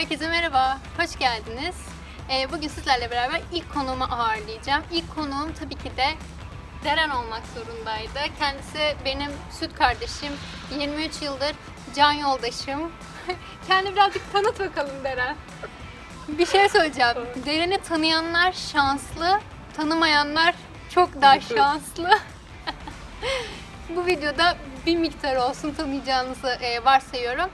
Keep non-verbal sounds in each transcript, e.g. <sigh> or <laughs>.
Herkese merhaba, hoş geldiniz. Ee, bugün sizlerle beraber ilk konuğumu ağırlayacağım. İlk konuğum tabii ki de Deren olmak zorundaydı. Kendisi benim süt kardeşim, 23 yıldır can yoldaşım. <laughs> Kendi birazcık tanıt bakalım Deren. Bir şey söyleyeceğim. Deren'i tanıyanlar şanslı, tanımayanlar çok daha şanslı. <laughs> Bu videoda bir miktar olsun tanıyacağınızı e, varsayıyorum.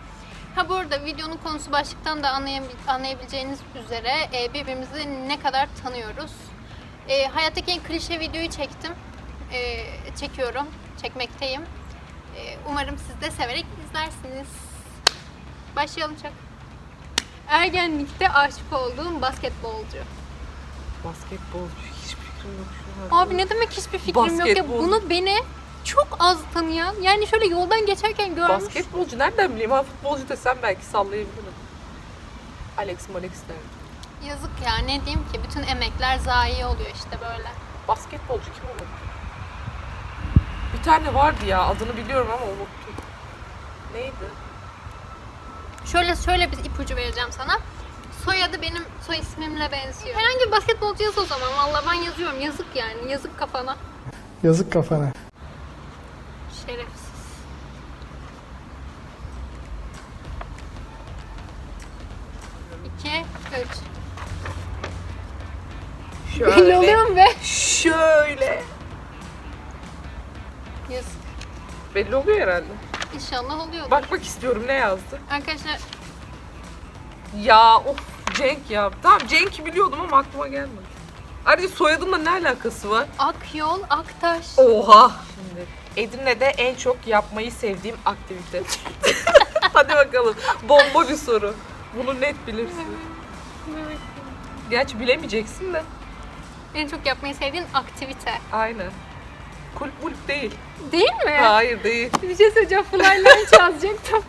Ha burada videonun konusu başlıktan da anlayab- anlayabileceğiniz üzere e, birbirimizi ne kadar tanıyoruz. E, hayattaki en klişe videoyu çektim. E, çekiyorum, çekmekteyim. E, umarım siz de severek izlersiniz. Başlayalım çok. Ergenlikte aşık olduğum basketbolcu. Basketbolcu hiçbir fikrim yok şu an. Abi ne demek hiçbir fikrim yok ya. Basketbol. Bunu beni çok az tanıyan, yani şöyle yoldan geçerken görmüş. Basketbolcu nereden bileyim ha futbolcu desem belki sallayabilirim. Alex Malex derim. Yazık ya ne diyeyim ki bütün emekler zayi oluyor işte böyle. Basketbolcu kim olur? Bir tane vardı ya adını biliyorum ama unuttum. Neydi? Şöyle şöyle bir ipucu vereceğim sana. Soyadı benim soy ismimle benziyor. Herhangi bir basketbolcu yaz o zaman. Vallahi ben yazıyorum. Yazık yani. Yazık kafana. Yazık kafana. Şerefsiz. İki, üç. Belli oluyor mu be? Şöyle. Yazık. Belli oluyor herhalde. İnşallah oluyor. Bakmak istiyorum ne yazdı. Arkadaşlar Ya of Cenk ya. Tamam Cenk'i biliyordum ama aklıma gelmedi. Ayrıca soyadımla ne alakası var? Akyol, Aktaş. Oha. Edirne'de en çok yapmayı sevdiğim aktivite. <laughs> Hadi bakalım. Bomba bir soru. Bunu net bilirsin. Gerçi bilemeyeceksin de. En çok yapmayı sevdiğin aktivite. Aynen. Kulüp mulüp değil. Değil mi? Hayır değil. Bir şey söyleyeceğim. Flyline <laughs> çalacaktım.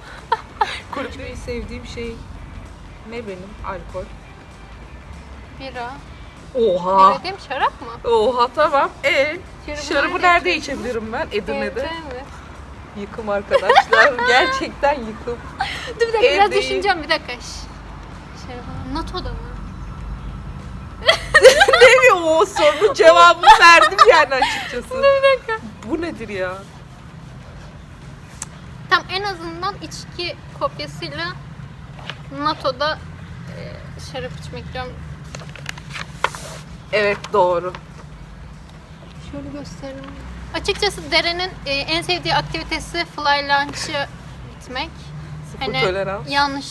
Kulüpte sevdiğim şey ne benim? Alkol. Bira. Oha. Mi? Şarap mı? Oha tamam. E Şarabı şarabı nerede içebilirim ben? Edirne'de. Evde mi? Yıkım arkadaşlar. <laughs> Gerçekten yıkım. Dur bir dakika biraz Evde- düşüneceğim bir dakika. Şş. Şarabı. NATO'da mı? <laughs> ne mi o sorunun cevabını verdim yani açıkçası. Bir dakika. Bu nedir ya? Tam en azından içki kopyasıyla NATO'da e, şarap içmek diyorum. Evet doğru. Şöyle gösterelim. Açıkçası Deren'in e, en sevdiği aktivitesi fly lunch'ı gitmek. Sıfır Hani tolerans. yanlış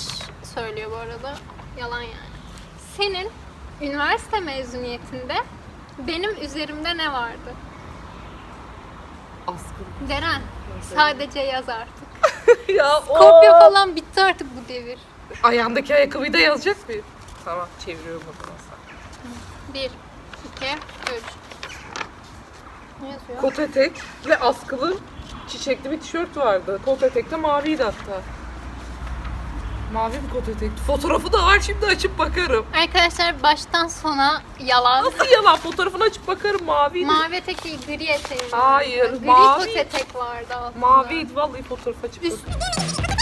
söylüyor bu arada. Yalan yani. Senin üniversite mezuniyetinde benim üzerimde ne vardı? Askın. Deren, sadece yaz artık. <laughs> ya o. Kopya falan bitti artık bu devir. Ayağındaki ayakkabıyı da yazacak mıyım? Tamam çeviriyorum o zaman. Bir, iki, üç. Ne yazıyor? Kot etek ve askılı çiçekli bir tişört vardı. Kot etek de maviydi hatta. Mavi bir kot etekti. Fotoğrafı da var şimdi açıp bakarım. Arkadaşlar baştan sona yalan. Nasıl yalan? Fotoğrafını açıp bakarım maviydi. Mavi etek değil, gri vardı. Hayır, Gri mavi. kot etek vardı altında. Maviydi vallahi fotoğraf açıp Üst- bakarım.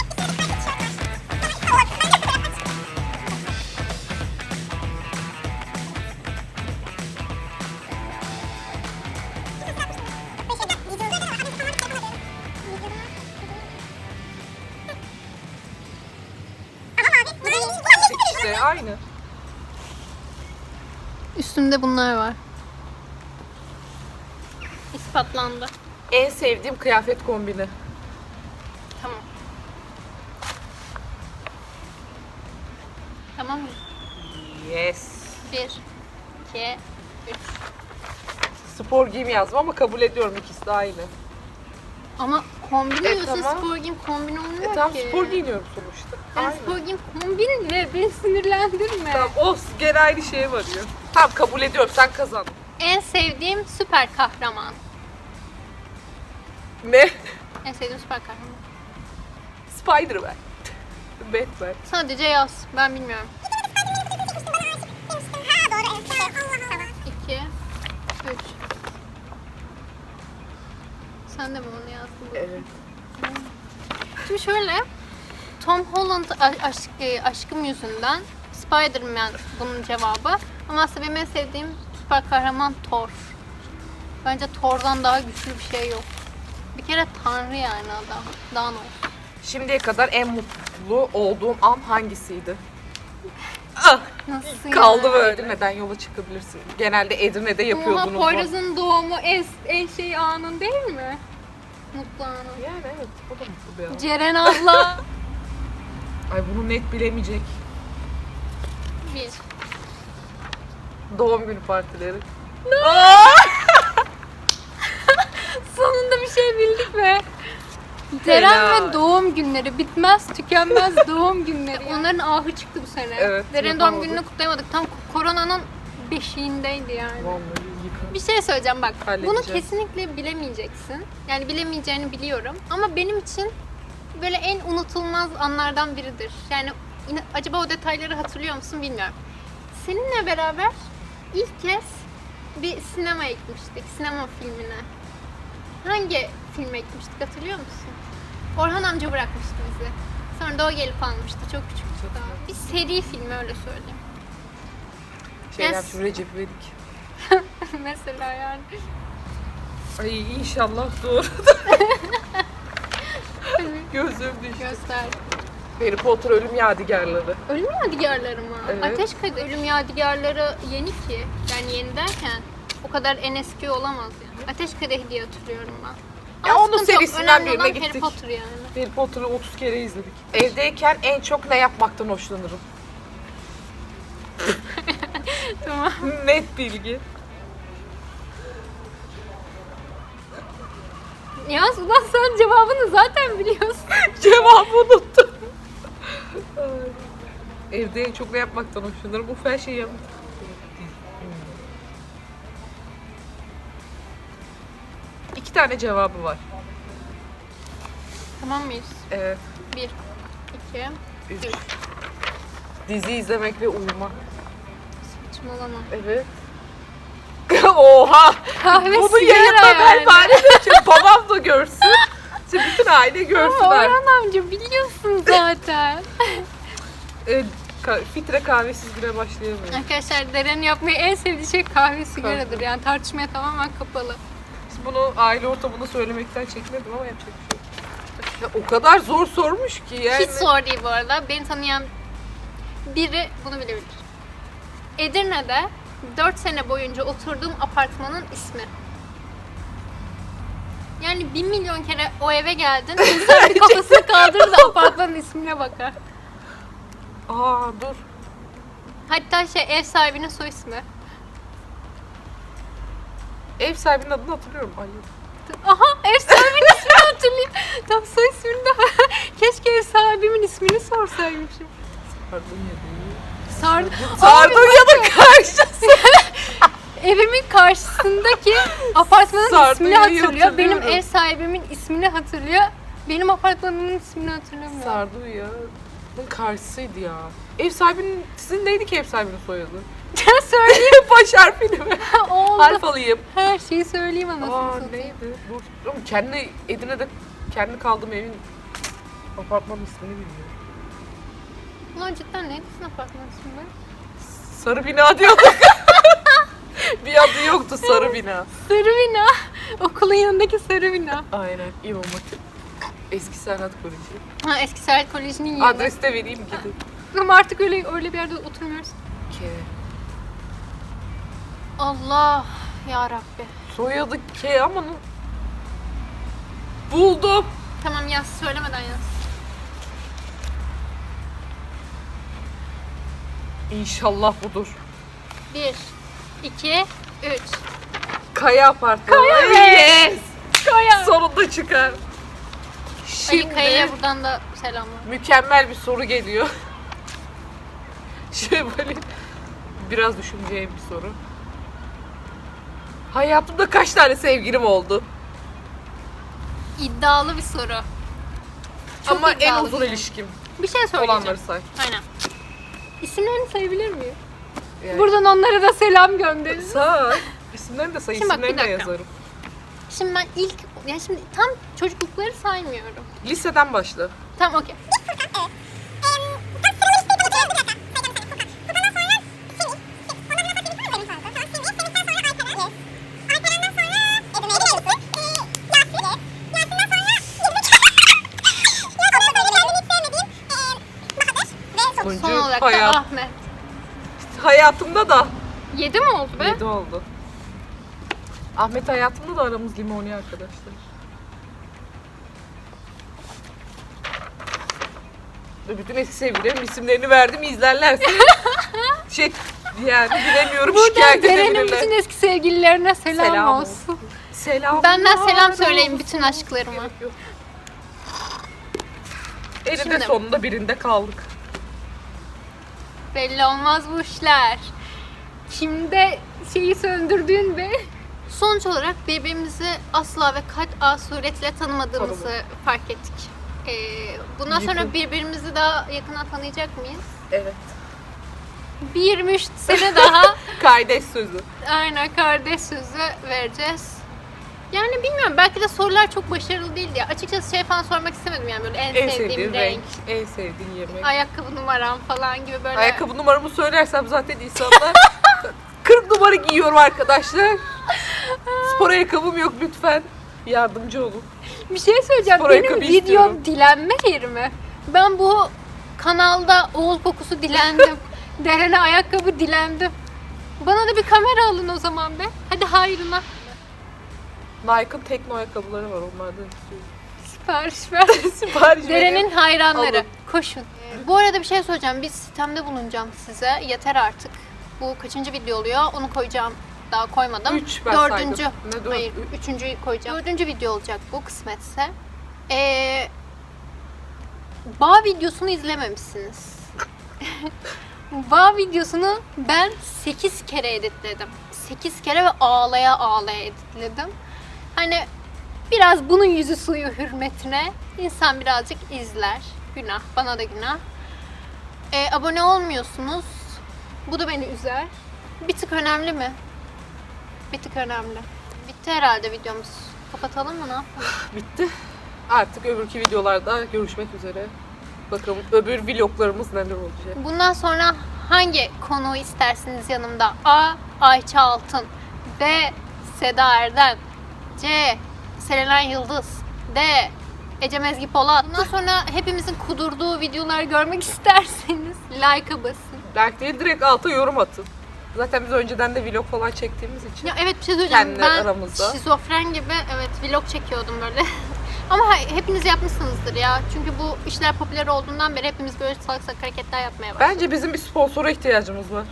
Üstümde bunlar var. İspatlandı. En sevdiğim kıyafet kombini. Tamam. Tamam mı? Yes. Bir, iki, üç. Spor giyim yazdım ama kabul ediyorum ikisi de aynı. Ama kombin E, diyorsun tamam. spor giyim kombin olmuyor E tam ki. spor giyiniyorum sonuçta. Ben Aynı. spor giyim kombin ne? Beni sinirlendirme. Tamam o gene aynı şeye varıyor. Tamam kabul ediyorum sen kazandın. En sevdiğim süper kahraman. Ne? En sevdiğim süper kahraman. Spider-Man. Batman. Sadece yaz. Ben bilmiyorum. İki, üç. Sen de mi onu yazdın? Evet. Şimdi şöyle Tom Holland aşk, e, aşkım yüzünden Spider-Man bunun cevabı. Ama aslında benim en sevdiğim süper kahraman Thor. Bence Thor'dan daha güçlü bir şey yok. Bir kere tanrı yani adam. Daha ne olsun. Şimdiye kadar en mutlu olduğum an hangisiydi? Ah, Nasıl kaldı yani? böyle. Neden yola çıkabilirsin? Genelde Edirne'de yapıyordunuz. bu. Poyraz'ın doğumu en, en şey anın değil mi? Mutlu anın. Yani evet, o da mutlu bir an. Ceren abla. <laughs> Ay bunu net bilemeyecek. bir. Doğum günü partileri. <laughs> Sonunda bir şey bildik be. Helal. ve doğum günleri bitmez tükenmez <laughs> doğum günleri. Onların ahı çıktı bu sene. Evet, Ceren doğum yapamadık. gününü kutlayamadık. Tam koronanın beşiğindeydi yani. Vallahi yıkar. Bir şey söyleyeceğim bak. Bunu Halledeceğiz. kesinlikle bilemeyeceksin. Yani bilemeyeceğini biliyorum. Ama benim için böyle en unutulmaz anlardan biridir. Yani yine, acaba o detayları hatırlıyor musun bilmiyorum. Seninle beraber ilk kez bir sinemaya gitmiştik. Sinema filmine. Hangi filme gitmiştik hatırlıyor musun? Orhan amca bırakmıştı bizi. Sonra da o gelip almıştı. Çok küçüktü daha. Bir seri filmi öyle söyleyeyim. Şeyler Yes. şu Recep İvedik. <laughs> Mesela yani. Ay inşallah doğru. <laughs> Gözüm düştü. Göster. Harry Potter ölüm yadigarları. Ölüm yadigarları mı? Evet. Ateş Kadı ölüm yadigarları yeni ki. Yani yeni derken o kadar en eski olamaz yani. Ateş Kadehi diye hatırlıyorum ben. Ya Ama onun sıkıntı yok. serisinden Önemli birine olan gittik. Harry Potter yani. Harry Potter'ı 30 kere izledik. Evdeyken en çok ne yapmaktan hoşlanırım? <laughs> Tamam. Net bilgi. Yaz ulan sen cevabını zaten biliyorsun. <laughs> Cevabı unuttum. Evde en çok ne yapmaktan hoşlanırım? Uf her şeyi yap. İki tane cevabı var. tamam mıyız? Evet. Bir, iki, Üç. üç. Dizi izlemek ve uyumak. Saçmalama. Evet. <laughs> Oha! Kahve Bunu sigara yayında ben yani. bari de için babam da görsün. <laughs> İşte bütün aile görsün Ama. Orhan amca biliyorsun zaten. <laughs> Evet, ka- filtre kahvesiz güne başlayamıyorum. Arkadaşlar Deren'in yapmayı en sevdiği şey kahve sigaradır. Yani tartışmaya tamamen kapalı. Biz bunu aile ortamında söylemekten çekmedim ama yapacak bir şey yok. Ya o kadar zor sormuş ki yani. Hiç zor değil bu arada. Beni tanıyan biri bunu bilebilir. Edirne'de 4 sene boyunca oturduğum apartmanın ismi. Yani bir milyon kere o eve geldin. İnsan bir kafasını kaldırır da apartmanın ismine bakar. Aa dur. Hatta şey ev sahibinin soy ismi. Ev sahibinin adını hatırlıyorum. Ay. Aha ev sahibinin ismini hatırlayayım. Tam soy ismini de <laughs> Keşke ev sahibimin ismini sorsaymışım. Pardon ya değil. Sard Sardunya'nın karşısı. <laughs> Evimin karşısındaki <laughs> apartmanın Sardonya'yı ismini hatırlıyor. Benim hatırlıyorum. ev sahibimin ismini hatırlıyor. Benim apartmanımın ismini hatırlamıyor. Sardunya'nın karşısıydı ya. Ev sahibinin, sizin neydi ki ev sahibinin soyadı? Ya söyleyeyim <laughs> Baş harfini mi? oldu. Harf alayım. Her şeyi söyleyeyim anasını Aa satayım. neydi? Dur. Oğlum kendi Edirne'de kendi kaldığım evin apartmanın ismini bilmiyorum. Ulan cidden neydi sizin apartman ismi? Sarı bina diyorduk. <laughs> bir adı yoktu sarı bina. <laughs> Sarı bina. Okulun yanındaki sarı bina. Aynen İmam Hatip. Eski Sanat Koleji. Ha eski Serhat Koleji'nin yeri. Adres de vereyim gidin. Ama artık öyle öyle bir yerde oturmuyoruz. K. Allah ya Rabbi. Soyadı K ama n- buldum. Tamam yaz söylemeden yaz. İnşallah budur. Bir, iki, üç. Kaya Apartmanı. Kaya be! Yes! Kaya. Sonunda çıkar. Şimdi Kaya'ya buradan da selamlar. mükemmel bir soru geliyor. <laughs> Şey böyle biraz düşüneceğim bir soru. Hayatımda kaç tane sevgilim oldu? İddialı bir soru. Çok Ama en iddialı uzun bir şey. ilişkim Bir şey söyleyeceğim. olanları say. Aynen. İsimlerini sayabilir miyim? Yani. Buradan onlara da selam gönderin. Say. <laughs> İsimlerini de say, Şimdi bak, bir isimlerini de dakika. yazarım. Şimdi ben ilk, yani şimdi tam çocuklukları saymıyorum. Liseden başla. Tamam okey. Hayatımda da 7 mi oldu be? 7 oldu. Ahmet hayatımda da aramız limoni arkadaşlar. Ve bütün eski sevgilerimin isimlerini verdim izlerlerse <laughs> şey yani bilemiyorum Buradan şikayet Deren'in edebilirler. bütün eski sevgililerine selam, Selam olsun. Selam. Benden selam söyleyin bütün aşklarıma. Şimdi- sonunda birinde kaldık. Belli olmaz bu işler. Kimde şeyi söndürdüğün be. Sonuç olarak birbirimizi asla ve kat'a suretle tanımadığımızı Tanımadık. fark ettik. Ee, bundan sonra birbirimizi daha yakından tanıyacak mıyız? Evet. Bir 23 sene daha <laughs> Kardeş sözü. aynen kardeş sözü vereceğiz. Yani bilmiyorum belki de sorular çok başarılı değildi ya. Açıkçası şey falan sormak istemedim yani böyle en, En sevdiğim sevdiğin renk, renk, en sevdiğin yemek. ayakkabı numaram falan gibi böyle. Ayakkabı numaramı söylersem zaten insanlar <laughs> 40 numara giyiyorum arkadaşlar. Spor ayakkabım yok lütfen. Yardımcı olun. Bir şey söyleyeceğim. Spor Benim ayakkabı videom istiyorum. dilenme yeri mi? Ben bu kanalda oğul kokusu dilendim. <laughs> Derene ayakkabı dilendim. Bana da bir kamera alın o zaman be. Hadi hayrına. Nike'ın tekno ayakkabıları var onlardan istiyorum. Sipariş ver. <laughs> Sipariş Derenin hayranları. Alın. Koşun. Bu arada bir şey söyleyeceğim. Bir sistemde bulunacağım size. Yeter artık. Bu kaçıncı video oluyor? Onu koyacağım. Daha koymadım. Üç ben Dördüncü. saydım. Ne dört? Hayır, Üç. üçüncüyü koyacağım. Dördüncü video olacak bu kısmetse. Ee, bağ videosunu izlememişsiniz. <laughs> bağ videosunu ben 8 kere editledim. 8 kere ve ağlaya ağlaya editledim. Hani biraz bunun yüzü suyu hürmetine insan birazcık izler. Günah. Bana da günah. Ee, abone olmuyorsunuz. Bu da beni üzer. Bir tık önemli mi? Bir tık önemli. Bitti herhalde videomuz. Kapatalım mı ne yapalım? <laughs> Bitti. Artık öbürki videolarda görüşmek üzere. Bakalım öbür vloglarımız neler olacak. Bundan sonra hangi konuğu istersiniz yanımda? A. Ayça Altın B. Seda Erdem C. Serenay Yıldız D. Ece Mezgi Polat. Bundan sonra hepimizin kudurduğu videolar görmek <laughs> isterseniz like'a basın. Like değil direkt alta yorum atın. Zaten biz önceden de vlog falan çektiğimiz için. Ya evet bir şey söyleyeceğim. Kendi ben aramızda. şizofren gibi evet vlog çekiyordum böyle. <laughs> Ama hepiniz yapmışsınızdır ya. Çünkü bu işler popüler olduğundan beri hepimiz böyle salak salak hareketler yapmaya başladık. Bence bizim bir sponsora ihtiyacımız var.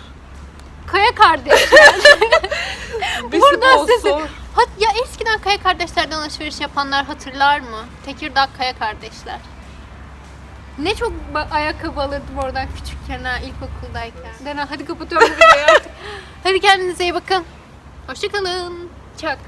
Kaya kardeş. <laughs> <laughs> Bir Buradan sponsor. sizi- Hat, ya eskiden Kaya kardeşlerden alışveriş yapanlar hatırlar mı? Tekirdağ Kaya kardeşler. Ne çok ayakkabı alırdım oradan küçükken ha ilkokuldayken. Dena hadi kapatıyorum videoyu artık. <laughs> hadi kendinize iyi bakın. Hoşçakalın. Çak.